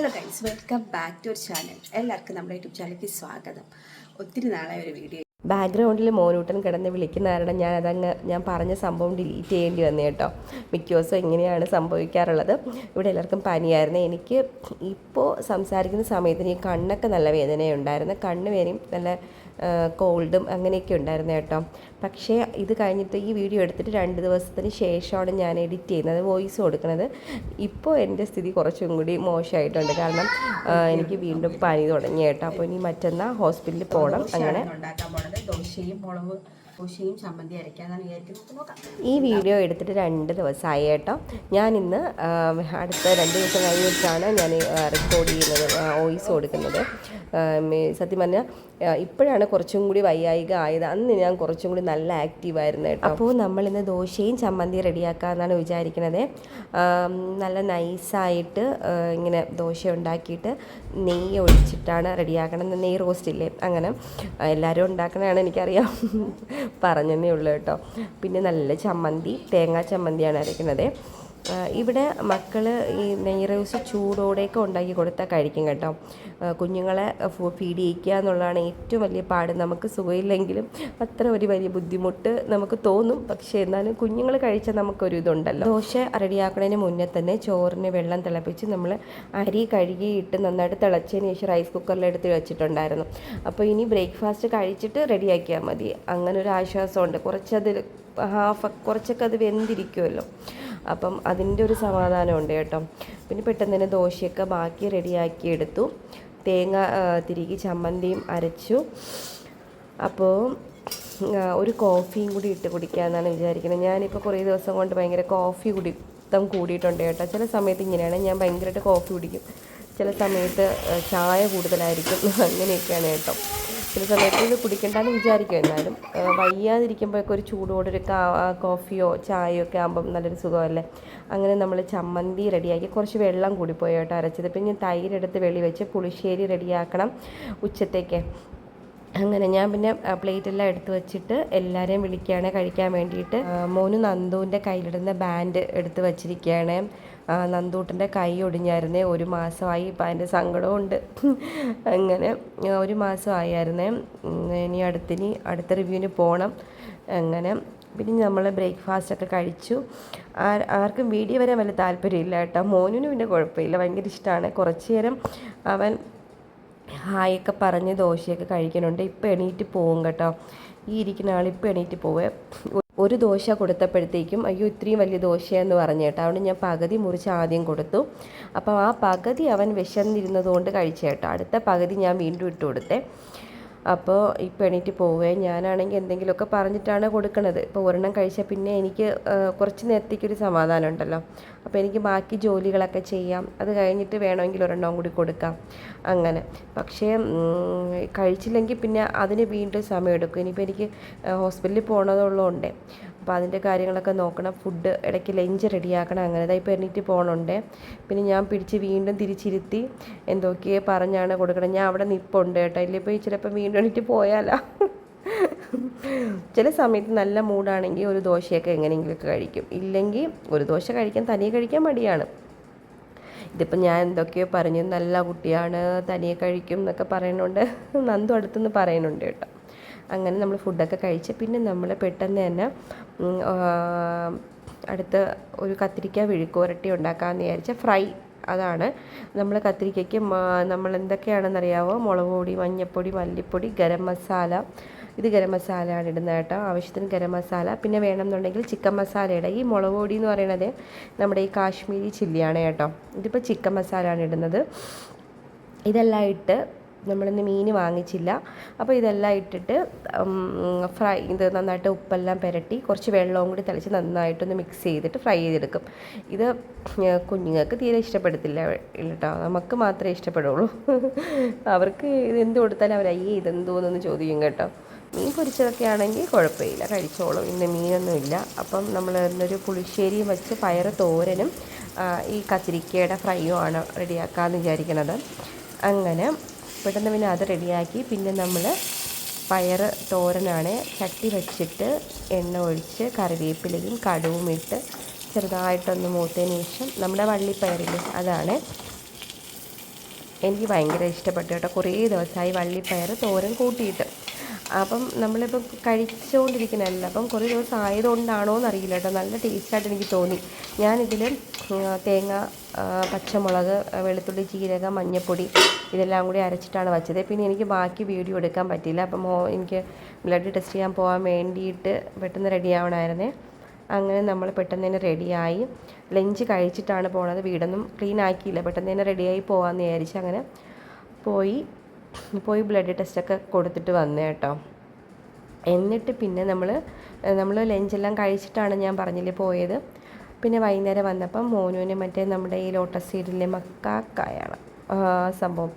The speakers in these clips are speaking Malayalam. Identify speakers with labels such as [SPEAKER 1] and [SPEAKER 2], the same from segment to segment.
[SPEAKER 1] Hello guys welcome back to our channel എല്ലാവർക്കും നമ്മുടെ യൂട്യൂബ് ചാനലിലേക്ക് സ്വാഗതം. ഒത്തിരി നാളായ ഒരു വീഡിയോ
[SPEAKER 2] ബാക്ക്ഗ്രൗണ്ടിൽ മോനൂട്ടൻ കിടന്ന് വിളിക്കുന്ന കാരണം ഞാൻ അതങ്ങ് ഞാൻ പറഞ്ഞ സംഭവം ഡിലീറ്റ് ചെയ്യേണ്ടി വന്നു കേട്ടോ. മിക്ക ദിവസം ഇങ്ങനെയാണ് സംഭവിക്കാറുള്ളത്. ഇവിടെ എല്ലാവർക്കും പനിയായിരുന്നു. എനിക്ക് ഇപ്പോൾ സംസാരിക്കുന്ന സമയത്തിന് ഈ കണ്ണൊക്കെ നല്ല വേദനയുണ്ടായിരുന്നു. കണ്ണ് വേനയും നല്ല കോൾഡും അങ്ങനെയൊക്കെ ഉണ്ടായിരുന്നു കേട്ടോ. പക്ഷേ ഇത് കഴിഞ്ഞിട്ട് ഈ വീഡിയോ എടുത്തിട്ട് രണ്ട് ദിവസത്തിന് ശേഷമാണ് ഞാൻ എഡിറ്റ് ചെയ്യുന്നത് വോയിസ് കൊടുക്കുന്നത്. ഇപ്പോൾ എന്റെ സ്ഥിതി കുറച്ചും കൂടി മോശമായിട്ടുണ്ട്. കാരണം എനിക്ക് വീണ്ടും പനി തുടങ്ങി കേട്ടോ. അപ്പോൾ ഇനി മറ്റന്നാൾ ഹോസ്പിറ്റലിൽ പോകണം അങ്ങനെ
[SPEAKER 1] ഉണ്ടാക്കാൻ പോണത് ദോശയും മുളക് ദോശയും ചമ്മന്തി അരയ്ക്കാന്നാണ് വിചാരിക്കുന്നത്. നോക്കാം.
[SPEAKER 2] ഈ വീഡിയോ എടുത്തിട്ട് രണ്ട് ദിവസമായി കേട്ടോ. ഞാൻ ഇന്ന് അടുത്ത രണ്ട് ദിവസം കഴിഞ്ഞിട്ടാണ് ഞാൻ റെക്കോർഡ് ചെയ്യുന്നത് വോയിസ് കൊടുക്കുന്നത്. സത്യം പറഞ്ഞാൽ ഇപ്പോഴാണ് കുറച്ചും കൂടി വയ്യായിക ആയത്. അന്ന് ഞാൻ കുറച്ചും കൂടി നല്ല ആക്റ്റീവായിരുന്നു കേട്ടോ. അപ്പോൾ നമ്മൾ ഇന്ന് ദോശയും ചമ്മന്തി റെഡിയാക്കാമെന്നാണ് വിചാരിക്കുന്നത് നല്ല നൈസായിട്ട് ഇങ്ങനെ ദോശ ഉണ്ടാക്കിയിട്ട് നെയ്യ് ഒഴിച്ചിട്ടാണ് റെഡിയാക്കണം നെയ്യ് റോസ്റ്റ് ഇല്ലേ? അങ്ങനെ. എല്ലാവരും ഉണ്ടാക്കണതാണ് എനിക്കറിയാം പറഞ്ഞതേ ഉള്ളൂ കേട്ടോ. പിന്നെ നല്ല ചമ്മന്തി തേങ്ങാ ചമ്മന്തിയാണ് അരയ്ക്കുന്നത് ഇവിടെ മക്കൾ ഈ നെയ് റോസ് ചൂടോടെയൊക്കെ ഉണ്ടാക്കി കൊടുത്താൽ കഴിക്കും കേട്ടോ. കുഞ്ഞുങ്ങളെ ഫീഡ് ചെയ്യിക്കുക എന്നുള്ളതാണ് ഏറ്റവും വലിയ പാട്. നമുക്ക് സുഖമില്ലെങ്കിലും അത്ര ഒരു വലിയ ബുദ്ധിമുട്ട് നമുക്ക് തോന്നും. പക്ഷേ എന്നാലും കുഞ്ഞുങ്ങൾ കഴിച്ചാൽ നമുക്കൊരു ഇതുണ്ടല്ലോ. ദോശ റെഡിയാക്കുന്നതിന് മുന്നേ തന്നെ ചോറിന് വെള്ളം തിളപ്പിച്ച് നമ്മൾ അരി കഴുകിയിട്ട് നന്നായിട്ട് തിളച്ചതിന് ശേഷം റൈസ് കുക്കറിൽ എടുത്ത് വെച്ചിട്ടുണ്ടായിരുന്നു. അപ്പോൾ ഇനി ബ്രേക്ക്ഫാസ്റ്റ് കഴിച്ചിട്ട് റെഡിയാക്കിയാൽ മതി. അങ്ങനെ ഒരു ആശ്വാസമുണ്ട്. കുറച്ചതിൽ ഹാഫ് കുറച്ചൊക്കെ അത് വെന്തിരിക്കുമല്ലോ അപ്പം അതിന്റെ ഒരു സമാധാനമുണ്ട് കേട്ടോ. പിന്നെ പെട്ടെന്ന് തന്നെ ദോശയൊക്കെ ബാക്കി റെഡിയാക്കി എടുത്തു. തേങ്ങ തിരികെ ചമ്മന്തിയും അരച്ചു. അപ്പോൾ ഒരു കോഫിയും കൂടി ഇട്ട് കുടിക്കാമെന്നാണ് വിചാരിക്കുന്നത്. ഞാനിപ്പോൾ കുറേ ദിവസം കൊണ്ട് ഭയങ്കര കോഫി കുടിത്തം കൂടിയിട്ടുണ്ട് കേട്ടോ. ചില സമയത്ത് ഇങ്ങനെയാണ്. ഞാൻ ഭയങ്കരമായിട്ട് കോഫി കുടിക്കും. ചില സമയത്ത് ചായ കൂടുതലായിരിക്കും. അങ്ങനെയൊക്കെയാണ് കേട്ടോ. ചില സമയത്ത് ഇത് കുടിക്കണ്ടെന്ന് വിചാരിക്കും. എന്നാലും വയ്യാതിരിക്കുമ്പോഴൊക്കെ ഒരു ചൂടോടെ ഒരു കോഫിയോ ചായയോ ഒക്കെ ആകുമ്പം നല്ലൊരു സുഖമല്ലേ? അങ്ങനെ നമ്മൾ ചമ്മന്തി റെഡിയാക്കി കുറച്ച് വെള്ളം കൂടി പോയി കേട്ടോ അരച്ചത്. പിന്നെ തൈരെടുത്ത് വെളി വെച്ച് പുളിശ്ശേരി റെഡിയാക്കണം ഉച്ചത്തേക്ക്. അങ്ങനെ ഞാൻ പിന്നെ പ്ലേറ്റെല്ലാം എടുത്തു വെച്ചിട്ട് എല്ലാവരെയും വിളിക്കുകയാണ് കഴിക്കാൻ വേണ്ടിയിട്ട്. മോനു നന്ദുവിന്റെ കയ്യിലിടുന്ന ബാൻഡ് എടുത്ത് വെച്ചിരിക്കുകയാണ്. നന്ദൂട്ടന്റെ കൈ ഒടിഞ്ഞായിരുന്നേ. ഒരു മാസമായി ഇപ്പം അതിന്റെ സങ്കടമുണ്ട് അങ്ങനെ ഒരു മാസമായിരുന്നേ ഇനി അടുത്തിനി അടുത്ത റിവ്യൂവിന് പോകണം അങ്ങനെ പിന്നെ നമ്മൾ ബ്രേക്ക്ഫാസ്റ്റ് ഒക്കെ കഴിച്ചു. ആർ- ആർക്കും വീഡിയോ വരാൻ വലിയ താല്പര്യമില്ല കേട്ടോ. മോനുവിന് പിന്നെ കുഴപ്പമില്ല. ഭയങ്കര ഇഷ്ടമാണ് കുറച്ച് നേരം അവൻ ഹായൊക്കെ പറഞ്ഞ് ദോശയൊക്കെ കഴിക്കുന്നുണ്ട്. ഇപ്പം എണീറ്റ് പോവും കേട്ടോ. ഈ ഇരിക്കുന്ന ആൾ ഇപ്പം എണീറ്റ് പോവേ. ഒരു ദോശ കൊടുത്തപ്പോഴത്തേക്കും അയ്യോ ഇത്രയും വലിയ ദോശയെന്ന് പറഞ്ഞു കേട്ടോ. അതുകൊണ്ട് ഞാൻ പകുതി മുറിച്ച് ആദ്യം കൊടുത്തു. അപ്പോൾ ആ പകുതി അവൻ വിശന്നിരുന്നതുകൊണ്ട് കഴിച്ചേട്ടോ അടുത്ത പകുതി ഞാൻ വീണ്ടും ഇട്ട് കൊടുത്തേ. അപ്പോൾ ഇപ്പം എണീറ്റ് പോവേ ഞാനാണെങ്കിൽ എന്തെങ്കിലുമൊക്കെ പറഞ്ഞിട്ടാണ് കൊടുക്കുന്നത് ഇപ്പോൾ ഒരെണ്ണം കഴിച്ചാൽ പിന്നെ എനിക്ക് കുറച്ച് നേരത്തേക്കൊരു സമാധാനം ഉണ്ടല്ലോ. അപ്പോൾ എനിക്ക് ബാക്കി ജോലികളൊക്കെ ചെയ്യാം. അത് കഴിഞ്ഞിട്ട് വേണമെങ്കിൽ ഒരെണ്ണം കൂടി കൊടുക്കാം. അങ്ങനെ. പക്ഷേ കഴിച്ചില്ലെങ്കിൽ പിന്നെ അതിന് വീണ്ടും സമയമെടുക്കും. ഇനിയിപ്പോൾ എനിക്ക് ഹോസ്പിറ്റലിൽ പോകണതുള്ളതുകൊണ്ട് അപ്പോൾ അതിന്റെ കാര്യങ്ങളൊക്കെ നോക്കണം. ഫുഡ് ഇടയ്ക്ക് ലഞ്ച് റെഡിയാക്കണം അങ്ങനെ അതായത് ഇപ്പോൾ എണീറ്റ് പോകണുണ്ട് പിന്നെ ഞാൻ പിടിച്ച് വീണ്ടും തിരിച്ചിരുത്തി എന്തൊക്കെയോ പറഞ്ഞാണ് കൊടുക്കണം ഞാൻ അവിടെ നിൽപ്പുണ്ട് കേട്ടോ. ഇല്ലിപ്പോൾ ചിലപ്പോൾ വീണ്ടും എണീറ്റ് പോയാലാ? ചില സമയത്ത് നല്ല മൂഡാണെങ്കിൽ ഒരു ദോശയൊക്കെ എങ്ങനെയെങ്കിലുമൊക്കെ കഴിക്കും. ഇല്ലെങ്കിൽ ഒരു ദോശ കഴിക്കാൻ തനിയെ കഴിക്കാൻ മടിയാണ്. ഇതിപ്പോൾ ഞാൻ എന്തൊക്കെയോ പറഞ്ഞു. നല്ല കുട്ടിയാണ് തനിയെ കഴിക്കും എന്നൊക്കെ പറയുന്നുണ്ട്. നന്ദു അടുത്തുനിന്ന് പറയുന്നുണ്ട് കേട്ടോ. അങ്ങനെ നമ്മൾ ഫുഡൊക്കെ കഴിച്ച് പിന്നെ നമ്മൾ പെട്ടെന്ന് തന്നെ അടുത്ത് ഒരു കത്തിരിക്ക വിഴുക്കുരട്ടി ഉണ്ടാക്കാമെന്ന് വിചാരിച്ച ഫ്രൈ അതാണ്. നമ്മൾ കത്തിരിക്കയ്ക്ക് നമ്മൾ എന്തൊക്കെയാണെന്നറിയാമോ മുളക് പൊടി മഞ്ഞൾപ്പൊടി മല്ലിപ്പൊടി ഗരം മസാല. ഇത് ഗരം മസാലയാണ് ഇടുന്നത് കേട്ടോ. ആവശ്യത്തിന് ഗരം മസാല. പിന്നെ വേണമെന്നുണ്ടെങ്കിൽ ചിക്കൻ മസാലയുടെ ഈ മുളക് പൊടി എന്ന് പറയുന്നത് നമ്മുടെ ഈ കാശ്മീരി ചില്ലിയാണ് കേട്ടോ. ഇതിപ്പോൾ ചിക്കൻ മസാലയാണ് ഇടുന്നത്. ഇതെല്ലാം ഇട്ട് നമ്മളിന്ന് മീൻ വാങ്ങിച്ചില്ല. അപ്പോൾ ഇതെല്ലാം ഇട്ടിട്ട് ഫ്രൈ ഇത് നന്നായിട്ട് ഉപ്പെല്ലാം പുരട്ടി കുറച്ച് വെള്ളവും കൂടി തളിച്ച് നന്നായിട്ടൊന്ന് മിക്സ് ചെയ്തിട്ട് ഫ്രൈ ചെയ്തെടുക്കും. ഇത് കുഞ്ഞുങ്ങൾക്ക് തീരെ ഇഷ്ടപ്പെടത്തില്ല കേട്ടോ. നമുക്ക് മാത്രമേ ഇഷ്ടപ്പെടുള്ളൂ. അവർക്ക് ഇത് എന്ത് കൊടുത്താലും അവർ അയ്യേ ഇതെന്തോന്നൊന്ന് ചോദിക്കും കേട്ടോ. മീൻ പൊരിച്ചതൊക്കെ ആണെങ്കിൽ കുഴപ്പമില്ല കഴിച്ചോളും. ഇന്ന് മീനൊന്നുമില്ല അപ്പം നമ്മൾ ഇന്നൊരു പുളിശ്ശേരിയും വെച്ച് പയർ തോരനും ഈ കത്തിരിക്കയുടെ ഫ്രൈയും ആണ് റെഡിയാക്കാമെന്ന് വിചാരിക്കുന്നത് അങ്ങനെ പെട്ടെന്ന് പിന്നെ അത് റെഡിയാക്കി. പിന്നെ നമ്മൾ പയർ തോരനാണ്. ചട്ടി വെച്ചിട്ട് എണ്ണ ഒഴിച്ച് കറിവേപ്പിലയും കടുവും ഇട്ട് ചെറുതായിട്ടൊന്ന് മൂത്തതിന് ശേഷം നമ്മുടെ വള്ളിപ്പയറില്ലേ അതാണ് എനിക്ക് ഭയങ്കര ഇഷ്ടപ്പെട്ടു കേട്ടോ. കുറേ ദിവസമായി വള്ളിപ്പയർ തോരൻ കൂട്ടിയിട്ട്. അപ്പം നമ്മളിപ്പം കഴിച്ചുകൊണ്ടിരിക്കുന്നതല്ല. അപ്പം കുറേ ദിവസം ആയതുകൊണ്ടാണോ എന്നറിയില്ല കേട്ടോ. നല്ല ടേസ്റ്റായിട്ട് എനിക്ക് തോന്നി. ഞാനിതിൽ തേങ്ങ പച്ചമുളക് വെളുത്തുള്ളി ജീരകം മഞ്ഞൾപ്പൊടി ഇതെല്ലാം കൂടി അരച്ചിട്ടാണ് വെച്ചത്. പിന്നെ എനിക്ക് ബാക്കി വീഡിയോ എടുക്കാൻ പറ്റിയില്ല. അപ്പം എനിക്ക് ബ്ലഡ് ടെസ്റ്റ് ചെയ്യാൻ പോകാൻ വേണ്ടിയിട്ട് പെട്ടെന്ന് റെഡി ആവണമായിരുന്നേ അങ്ങനെ നമ്മൾ പെട്ടെന്ന് തന്നെ റെഡിയായി. ലഞ്ച് കഴിച്ചിട്ടാണ് പോണത്. വീടൊന്നും ക്ലീൻ ആക്കിയില്ല. പെട്ടെന്ന് തന്നെ റെഡിയായി പോകാമെന്ന് വിചാരിച്ച് അങ്ങനെ പോയി. പോയി ബ്ലഡ് ടെസ്റ്റൊക്കെ കൊടുത്തിട്ട് വന്നു കേട്ടോ എന്നിട്ട് പിന്നെ നമ്മൾ നമ്മൾ ലഞ്ചെല്ലാം കഴിച്ചിട്ടാണ് ഞാൻ പറഞ്ഞില്ലേ പോയത്. പിന്നെ വൈകുന്നേരം വന്നപ്പം മോനുവിന് മറ്റേ നമ്മുടെ ഈ ലോട്ടസ് സീഡിലെ മക്കാക്കായാണ് സംഭവം.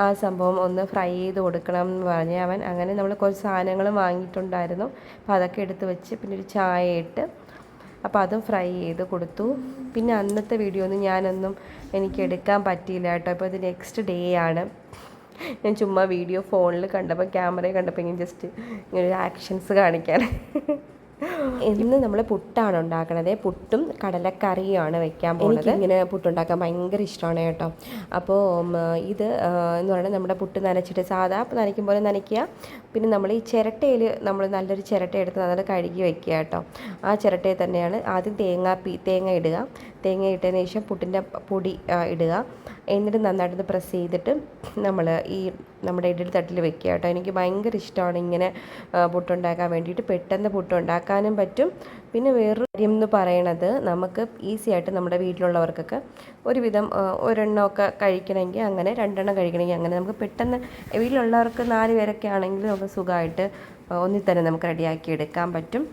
[SPEAKER 2] ആ സംഭവം ഒന്ന് ഫ്രൈ ചെയ്ത് കൊടുക്കണം എന്ന് പറഞ്ഞ് അവൻ അങ്ങനെ നമ്മൾ കുറച്ച് സാധനങ്ങൾ വാങ്ങിയിട്ടുണ്ടായിരുന്നു. അപ്പോൾ അതൊക്കെ എടുത്ത് വെച്ച് പിന്നെ ഒരു ചായ ഇട്ട് അപ്പോൾ അതും ഫ്രൈ ചെയ്ത് കൊടുത്തു. പിന്നെ അന്നത്തെ വീഡിയോ ഒന്നും ഞാനൊന്നും എനിക്ക് എടുക്കാൻ പറ്റിയില്ല കേട്ടോ ഇപ്പോൾ ഇത് നെക്സ്റ്റ് ഡേ ആണ്. ഞാൻ ചുമ്മാ വീഡിയോ ഫോണിൽ കണ്ടപ്പോൾ ക്യാമറയിൽ കണ്ടപ്പോൾ ഇങ്ങനെ ജസ്റ്റ് ഇങ്ങനെ ഒരു ആക്ഷൻസ് കാണിക്കാൻ. ഇന്ന് നമ്മൾ പുട്ടാണ് ഉണ്ടാക്കണത്. പുട്ടും കടലക്കറിയുമാണ് വെക്കാൻ പോകുന്നത് ഇങ്ങനെ പുട്ടുണ്ടാക്കാൻ ഭയങ്കര ഇഷ്ടമാണ് കേട്ടോ. അപ്പോൾ ഇത് എന്ന് പറയുന്നത് നമ്മുടെ പുട്ട് നനച്ചിട്ട് സാധാ നനയ്ക്കും പോലെ നനയ്ക്കുക. പിന്നെ നമ്മൾ ഈ ചിരട്ടയിൽ നമ്മൾ നല്ലൊരു ചിരട്ട എടുത്ത് നല്ല കഴുകി വെക്കുക കേട്ടോ. ആ ചിരട്ടയിൽ തന്നെയാണ് ആദ്യം തേങ്ങ പി തേങ്ങ ഇടുക. തേങ്ങ ഇട്ടതിന് ശേഷം പുട്ടിന്റെ പൊടി ഇടുക. എന്നിട്ട് നന്നായിട്ടൊന്ന് പ്രസ് ചെയ്തിട്ട് നമ്മൾ ഈ നമ്മുടെ ഇഡലി തട്ടിൽ വെക്കുക കേട്ടോ. എനിക്ക് ഭയങ്കര ഇഷ്ടമാണ് ഇങ്ങനെ പുട്ടുണ്ടാക്കാൻ വേണ്ടിയിട്ട്. പെട്ടെന്ന് പുട്ടുണ്ടാക്കാനും പറ്റും. പിന്നെ വേറൊരു കാര്യം എന്ന് പറയണത് നമുക്ക് ഈസി ആയിട്ട് നമ്മുടെ വീട്ടിലുള്ളവർക്കൊക്കെ ഒരുവിധം ഒരെണ്ണമൊക്കെ കഴിക്കണമെങ്കിൽ അങ്ങനെ രണ്ടെണ്ണം കഴിക്കണമെങ്കിൽ അങ്ങനെ നമുക്ക് പെട്ടെന്ന് വീട്ടിലുള്ളവർക്ക് നാല് പേരൊക്കെ ആണെങ്കിൽ നമുക്ക് സുഖമായിട്ട് ഒന്നിൽ തന്നെ നമുക്ക് റെഡിയാക്കി എടുക്കാൻ പറ്റും.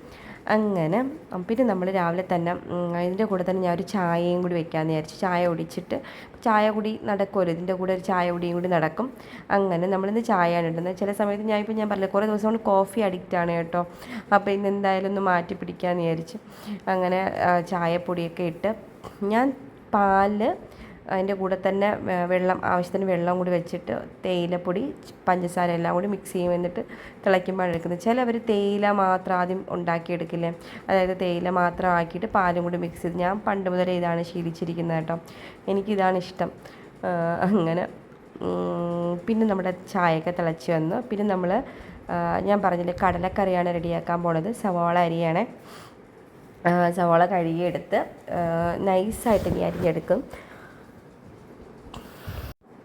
[SPEAKER 2] അങ്ങനെ പിന്നെ നമ്മൾ രാവിലെ തന്നെ ഇതിന്റെ കൂടെ തന്നെ ഞാൻ ഒരു ചായയും കൂടി വെക്കാമെന്ന് വിചാരിച്ചു ചായ കുടിച്ചിട്ട് ചായ കൂടി നടക്കുമല്ലോ ഇതിന്റെ കൂടെ ഒരു ചായ കുടിയും കൂടി നടക്കും. അങ്ങനെ നമ്മളിന്ന് ചായയാണ് ഇടുന്നത്. ചില സമയത്ത് ഞാൻ ഇപ്പോൾ ഞാൻ പറഞ്ഞില്ല കുറേ ദിവസം കൊണ്ട് കോഫി അഡിക്റ്റ് ആണ് കേട്ടോ. അപ്പോൾ ഇന്ന് എന്തായാലും ഒന്ന് മാറ്റി പിടിക്കാമെന്ന് വിചാരിച്ച് അങ്ങനെ ചായപ്പൊടിയൊക്കെ ഇട്ട് ഞാൻ പാൽ അതിന്റെ കൂടെ തന്നെ വെള്ളം ആവശ്യത്തിന് വെള്ളം കൂടി വെച്ചിട്ട് തേയിലപ്പൊടി പഞ്ചസാര എല്ലാം കൂടി മിക്സ് ചെയ്യും എന്നിട്ട് തിളയ്ക്കുമ്പോൾ എടുക്കുന്നത് ചിലവർ തേയില മാത്രം ആദ്യം ഉണ്ടാക്കിയെടുക്കില്ലേ? അതായത് തേയില മാത്രം ആക്കിയിട്ട് പാലും കൂടി മിക്സ് ചെയ്ത് ഞാൻ പണ്ട് മുതലേ ഇതാണ് ശീലിച്ചിരിക്കുന്നത് കേട്ടോ. എനിക്കിതാണ് ഇഷ്ടം. അങ്ങനെ പിന്നെ നമ്മുടെ ചായയൊക്കെ തിളച്ച് വന്നു. പിന്നെ നമ്മൾ ഞാൻ പറഞ്ഞില്ലേ കടലക്കറിയാണ് റെഡിയാക്കാൻ പോണത്. സവാള അരിയാണ്. സവാള കഴുകിയെടുത്ത് നൈസായിട്ട് ഇനി അരിഞ്ഞെടുക്കും.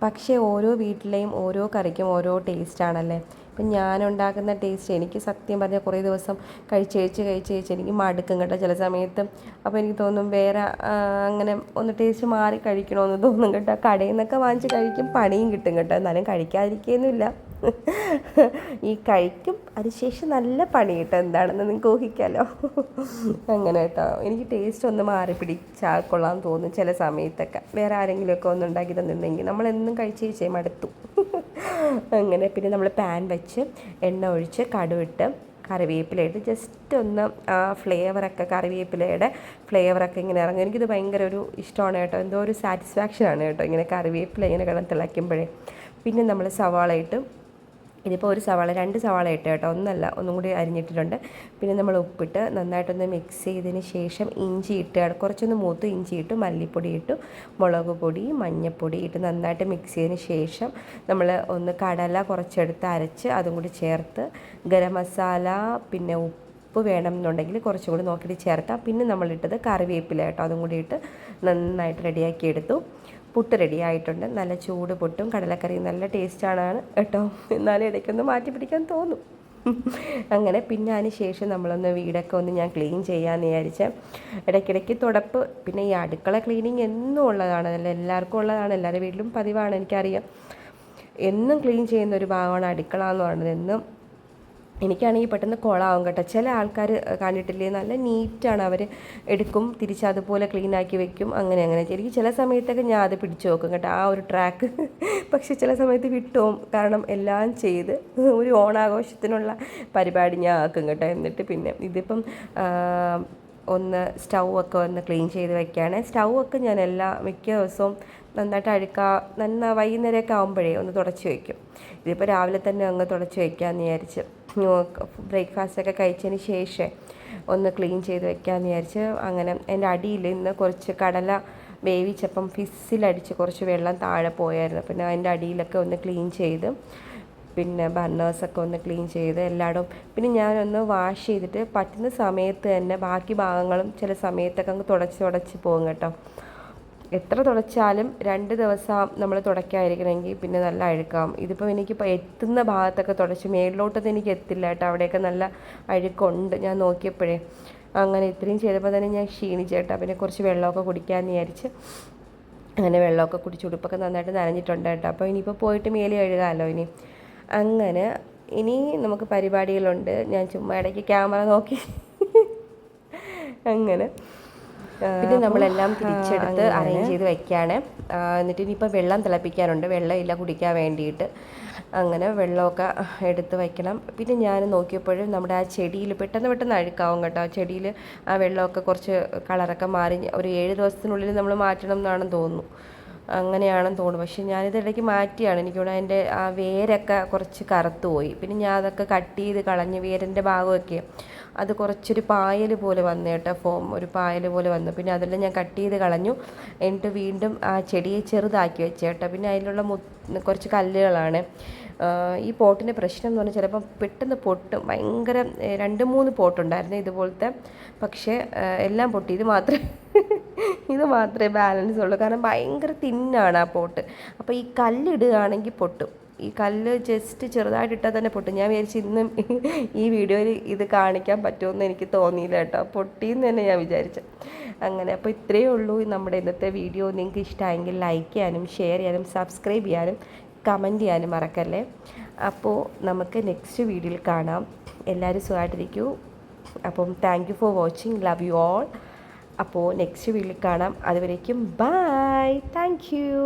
[SPEAKER 2] പക്ഷേ ഓരോ വീട്ടിലെയും ഓരോ കറിക്കും ഓരോ ടേസ്റ്റ് ആണല്ലേ ഇപ്പം ഞാൻ ഉണ്ടാക്കുന്ന ടേസ്റ്റ് എനിക്ക് സത്യം പറഞ്ഞാൽ കുറേ ദിവസം കഴിച്ച് കഴിച്ച് കഴിച്ച് കഴിച്ച് എനിക്ക് മടുക്കും കേട്ടോ ചില സമയത്ത്. അപ്പോൾ എനിക്ക് തോന്നും വേറെ അങ്ങനെ ഒന്ന് ടേസ്റ്റ് മാറി കഴിക്കണമെന്ന് തോന്നും കേട്ടോ. കടയിൽ നിന്നൊക്കെ വാങ്ങിച്ച് കഴിക്കും പണിയും കിട്ടും കേട്ടോ. എന്നാലും കഴിക്കാതിരിക്കുകയൊന്നുമില്ല ഈ കഴിക്കും. അതിനുശേഷം നല്ല പണി കേട്ടോ. എന്താണെന്ന് നിങ്ങൾക്ക് ഊഹിക്കാമല്ലോ അങ്ങനെ കേട്ടോ. എനിക്ക് ടേസ്റ്റ് ഒന്ന് മാറി പിടിച്ചാൽ കൊള്ളാൻ തോന്നും ചില സമയത്തൊക്കെ. വേറെ ആരെങ്കിലുമൊക്കെ ഒന്ന് ഉണ്ടാക്കി തന്നിട്ടുണ്ടെങ്കിൽ നമ്മളെന്നും കഴിച്ച് കഴിച്ചേ മടുത്തു. അങ്ങനെ പിന്നെ നമ്മൾ പാൻ വെച്ച് എണ്ണ ഒഴിച്ച് കടുവിട്ട് കറിവേപ്പിലയിട്ട് ജസ്റ്റ് ഒന്ന് ആ ഫ്ലേവറൊക്കെ കറിവേപ്പിലയുടെ ഫ്ലേവറൊക്കെ ഇങ്ങനെ ഇറങ്ങും. എനിക്കിത് ഭയങ്കര ഒരു ഇഷ്ടമാണ് കേട്ടോ. എന്തോ ഒരു സാറ്റിസ്ഫാക്ഷനാണ് കേട്ടോ ഇങ്ങനെ കറിവേപ്പില ഇങ്ങനെ കിടന്ന് തിളയ്ക്കുമ്പോഴേ. പിന്നെ നമ്മൾ സവാളയിട്ട് ഇതിപ്പോൾ ഒരു സവാള രണ്ട് സവാള ഇട്ട് കേട്ടോ. ഒന്നല്ല ഒന്നും കൂടി അരിഞ്ഞിട്ടിട്ടുണ്ട്. പിന്നെ നമ്മൾ ഉപ്പിട്ട് നന്നായിട്ടൊന്ന് മിക്സ് ചെയ്തതിന് ശേഷം ഇഞ്ചി ഇട്ട് കുറച്ചൊന്ന് മൂത്ത് ഇഞ്ചി ഇട്ട് മല്ലിപ്പൊടി ഇട്ടു മുളക് പൊടി മഞ്ഞൾപ്പൊടി ഇട്ട് നന്നായിട്ട് മിക്സ് ചെയ്തതിന് ശേഷം നമ്മൾ ഒന്ന് കടല കുറച്ചെടുത്ത് അരച്ച് അതും കൂടി ചേർത്ത് ഗരം മസാല പിന്നെ ഉപ്പ് വേണം എന്നുണ്ടെങ്കിൽ കുറച്ചും കൂടി നോക്കിയിട്ട് ചേർക്കാം. പിന്നെ നമ്മളിട്ടത് കറിവേപ്പില കേട്ടോ. അതും കൂടി ഇട്ട് നന്നായിട്ട് റെഡിയാക്കി എടുത്തു. പുട്ട് റെഡി ആയിട്ടുണ്ട്. നല്ല ചൂട് പുട്ടും കടലക്കറിയും നല്ല ടേസ്റ്റാണ് കേട്ടോ. എന്നാലും ഇടയ്ക്കൊന്ന് മാറ്റി പിടിക്കാൻ തോന്നും. അങ്ങനെ പിന്നെ അതിന് ശേഷം നമ്മളൊന്ന് വീടൊക്കെ ഒന്ന് ഞാൻ ക്ലീൻ ചെയ്യാമെന്ന് വിചാരിച്ച് ഇടയ്ക്കിടയ്ക്ക് തുടപ്പ്. പിന്നെ ഈ അടുക്കള ക്ലീനിങ് എന്നും ഉള്ളതാണ്. എല്ലാവർക്കും ഉള്ളതാണ്. എല്ലാവരുടെ വീട്ടിലും പതിവാണ് എനിക്കറിയാം. എന്നും ക്ലീൻ ചെയ്യുന്ന ഒരു ഭാഗമാണ് അടുക്കള എന്ന് പറയുന്നത്. എന്നും എനിക്കാണെങ്കിൽ പെട്ടെന്ന് കുളമാവും കേട്ടോ. ചില ആൾക്കാർ കണ്ടിട്ടില്ലേ? നല്ല നീറ്റാണ് അവർ എടുക്കും തിരിച്ച് അതുപോലെ ക്ലീൻ ആക്കി വെക്കും അങ്ങനെ അങ്ങനെ. എനിക്ക് ചില സമയത്തൊക്കെ ഞാൻ അത് പിടിച്ചു നോക്കും കേട്ടോ. ആ ഒരു ട്രാക്ക് പക്ഷേ ചില സമയത്ത് വിട്ടുപോകും കാരണം എല്ലാം ചെയ്ത് ഒരു ഓണാഘോഷത്തിനുള്ള പരിപാടി ഞാൻ ആക്കും കേട്ടോ. എന്നിട്ട് പിന്നെ ഇതിപ്പം ഒന്ന് സ്റ്റൗ ഒക്കെ ഒന്ന് ക്ലീൻ ചെയ്ത് വെക്കുകയാണ്. സ്റ്റൗ ഒക്കെ ഞാൻ എല്ലാ മിക്ക ദിവസവും നന്നായിട്ട് അഴുക്കാ നന്നാ വൈകുന്നേരമൊക്കെ ആകുമ്പോഴേ ഒന്ന് തുടച്ച് വയ്ക്കും. ഇതിപ്പോൾ രാവിലെ തന്നെ അങ്ങ് തുടച്ച് വയ്ക്കാമെന്ന് വിചാരിച്ച് ബ്രേക്ക്ഫാസ്റ്റ് ഒക്കെ കഴിച്ചതിന് ശേഷം ഒന്ന് ക്ലീൻ ചെയ്ത് വെക്കാമെന്ന് വിചാരിച്ച് അങ്ങനെ എന്റെ അടിയിൽ ഇന്ന് കുറച്ച് കടല വേവിച്ചപ്പം ഫിസ്സിലടിച്ച് കുറച്ച് വെള്ളം താഴെ പോയായിരുന്നു. പിന്നെ അതിന്റെ അടിയിലൊക്കെ ഒന്ന് ക്ലീൻ ചെയ്ത് പിന്നെ ബർണേഴ്സൊക്കെ ഒന്ന് ക്ലീൻ ചെയ്ത് എല്ലായിടും പിന്നെ ഞാനൊന്ന് വാഷ് ചെയ്തിട്ട് പറ്റുന്ന സമയത്ത് തന്നെ ബാക്കി ഭാഗങ്ങളും ചില സമയത്തൊക്കെ അങ്ങ് തുടച്ച് തുടച്ച് പോകും കേട്ടോ. എത്ര തുടച്ചാലും രണ്ട് ദിവസം നമ്മൾ തുടയ്ക്കാതിരിക്കണമെങ്കിൽ പിന്നെ നല്ല അഴുക്കാവും. ഇതിപ്പോൾ എനിക്കിപ്പോൾ എത്തുന്ന ഭാഗത്തൊക്കെ തുടച്ച് മേളിലോട്ടൊന്നും എനിക്ക് എത്തില്ല കേട്ടോ. അവിടെയൊക്കെ നല്ല അഴുക്കുണ്ട് ഞാൻ നോക്കിയപ്പോഴേ. അങ്ങനെ ഇത്രയും ചെയ്തപ്പോൾ തന്നെ ഞാൻ ക്ഷീണിച്ചേട്ടാ പിന്നെ കുറച്ച് വെള്ളമൊക്കെ കുടിക്കാമെന്ന് വിചാരിച്ച് അങ്ങനെ വെള്ളമൊക്കെ കുടിച്ച് ഉടുപ്പൊക്കെ നന്നായിട്ട് നനഞ്ഞിട്ടുണ്ട് കേട്ടോ. അപ്പോൾ ഇനിയിപ്പോൾ പോയിട്ട് മേലെ കഴുകാമല്ലോ ഇനി. അങ്ങനെ ഇനി നമുക്ക് പരിപാടികളുണ്ട്. ഞാൻ ചുമ്മാ ഇടയ്ക്ക് ക്യാമറ നോക്കി. അങ്ങനെ പിന്നെ നമ്മളെല്ലാം തിരിച്ചെടുത്ത് അറേഞ്ച് ചെയ്ത് വെക്കുകയാണ് എന്നിട്ട് ഇനിയിപ്പോൾ വെള്ളം തിളപ്പിക്കാനുണ്ട്. വെള്ളമില്ല കുടിക്കാൻ വേണ്ടിയിട്ട്. അങ്ങനെ വെള്ളമൊക്കെ എടുത്ത് വയ്ക്കണം പിന്നെ ഞാൻ നോക്കിയപ്പോഴും നമ്മുടെ ആ ചെടിയിൽ പെട്ടെന്ന് പെട്ടെന്ന് അഴുക്കാവും കേട്ടോ. ആ ചെടിയിൽ ആ വെള്ളമൊക്കെ കുറച്ച് കളറൊക്കെ മാറി ഒരു ഏഴ് ദിവസത്തിനുള്ളിൽ നമ്മൾ മാറ്റണം എന്നാണെന്ന് തോന്നുന്നു. അങ്ങനെയാണെന്ന് തോന്നുന്നു. പക്ഷേ ഞാനിത് ഇടയ്ക്ക് മാറ്റിയാണ്. എനിക്കിവിടെ അതിന്റെ ആ വേരൊക്കെ കുറച്ച് കറുത്തു പോയി. പിന്നെ ഞാൻ അതൊക്കെ കട്ട് ചെയ്ത് കളഞ്ഞ് വേരിന്റെ ഭാഗമൊക്കെ അത് കുറച്ചൊരു പായൽ പോലെ വന്നു കേട്ടോ. ഫോം ഒരു പായൽ പോലെ വന്നു. പിന്നെ അതെല്ലാം ഞാൻ കട്ട് ചെയ്ത് കളഞ്ഞു. എന്നിട്ട് വീണ്ടും ആ ചെടിയെ ചെറുതാക്കി വെച്ചു കേട്ടോ. പിന്നെ അതിലുള്ള മു കുറച്ച് കല്ലുകളാണ്. ഈ പോട്ടിന്റെ പ്രശ്നം എന്ന് പറഞ്ഞാൽ ചിലപ്പം പെട്ടെന്ന് പൊട്ടും. ഭയങ്കര രണ്ട് മൂന്ന് പോട്ടുണ്ടായിരുന്നു ഇതുപോലത്തെ. പക്ഷേ എല്ലാം പൊട്ടി. ഇത് മാത്രമേ ഇത് മാത്രമേ ബാലൻസ് ഉള്ളൂ. കാരണം ഭയങ്കര തിന്നാണ് ആ പോട്ട്. അപ്പോൾ ഈ കല്ലിടുകയാണെങ്കിൽ പൊട്ടും. ഈ കല്ല് ജസ്റ്റ് ചെറുതായിട്ട് ഇട്ടാൽ തന്നെ പൊട്ടും. ഞാൻ വിചാരിച്ചു ഇന്നും ഈ വീഡിയോയിൽ ഇത് കാണിക്കാൻ പറ്റുമെന്ന് എനിക്ക് തോന്നിയില്ല കേട്ടോ. പൊട്ടിയെന്ന് തന്നെ ഞാൻ വിചാരിച്ചു. അങ്ങനെ അപ്പോൾ ഇത്രയേ ഉള്ളൂ നമ്മുടെ ഇന്നത്തെ വീഡിയോ. നിങ്ങൾക്ക് ഇഷ്ടമായെങ്കിൽ ലൈക്ക് ചെയ്യാനും ഷെയർ ചെയ്യാനും സബ്സ്ക്രൈബ് ചെയ്യാനും കമന്റ് ചെയ്യാനും മറക്കല്ലേ? അപ്പോൾ നമുക്ക് നെക്സ്റ്റ് വീഡിയോയിൽ കാണാം. എല്ലാവരും സുഖമായിട്ടിരിക്കൂ. അപ്പം thank you for watching love you all അപ്പോൾ നെക്സ്റ്റ് വീഡിയോയിൽ കാണാം. അതുവരേക്കും ബായ് താങ്ക് യു